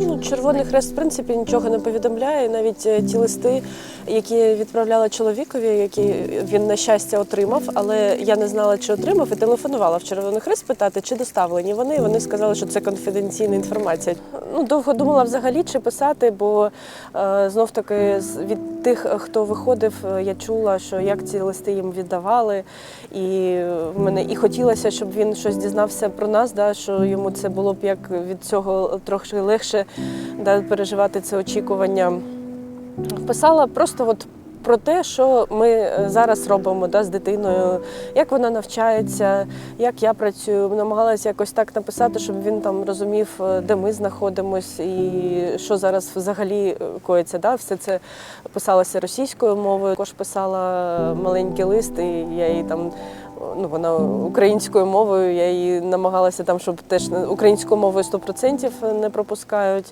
Ну, Червоний хрест, в принципі, нічого не повідомляє. Навіть е, ті листи, які відправляла чоловікові, які він на щастя отримав, але я не знала, чи отримав, і телефонувала в Червоний хрест питати, чи доставлені вони. Вони сказали, що це конфіденційна інформація. Ну, довго думала взагалі, чи писати, бо е, знов таки від тих, хто виходив, е, я чула, що як ці листи їм віддавали. І мене і хотілося, щоб він щось дізнався про нас, да, що йому це було б як від цього трохи легше да, переживати це очікування. Писала просто от про те, що ми е, зараз робимо да, з дитиною, як вона навчається, як я працюю. Намагалася якось так написати, щоб він там розумів, е, де ми знаходимось і що зараз взагалі е, коїться. Да? Все це писалося російською мовою. Також писала маленький лист, і я їй там. Ну, вона українською мовою, я її намагалася там, щоб теж українською мовою 100% не пропускають.